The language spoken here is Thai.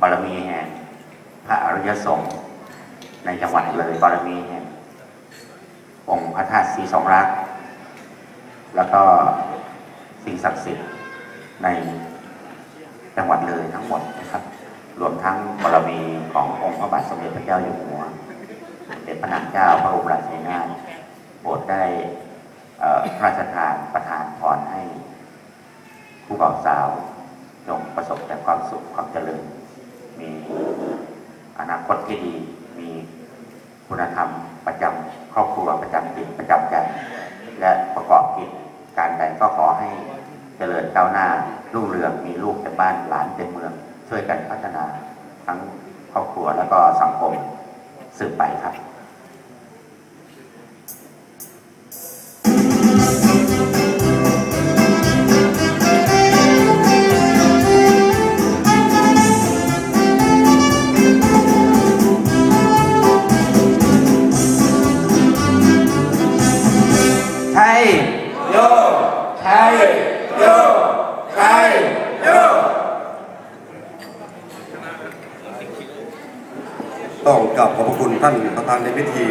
บารมีแห่งพระอริยสงฆ์ในจังหวัดเลยบารมีแห่งองค์พระธาตุศรีสองรัก แล้วก็สิ่งศักดิ์สิทธิ์ในจังหวัดเลยทั้งหมดนะครับ รวมทั้งบารมีขององค์พระบาทสมเด็จพระเจ้าอยู่หัวสมเด็จพระนางเจ้าพระบรมราชินีนาถโปรดได้พระราชทานประทานพรให้ผู้บ่าวสาวจงประสบแต่ความสุขความเจริญ อนาคตที่ดีมีคุณธรรมประจำครอบครัวประจำจิตประจำใจและประกอบกิจการใดก็ขอให้เจริญก้าวหน้ารุ่งเรืองมีลูกเป็นบ้านหลานเต็มเมือง ช่วยกันพัฒนาทั้งครอบครัวแล้วก็สังคมสืบไปครับ โยไทยโยไทยโยต้องกลับขอบพระคุณท่านประธานในพิธี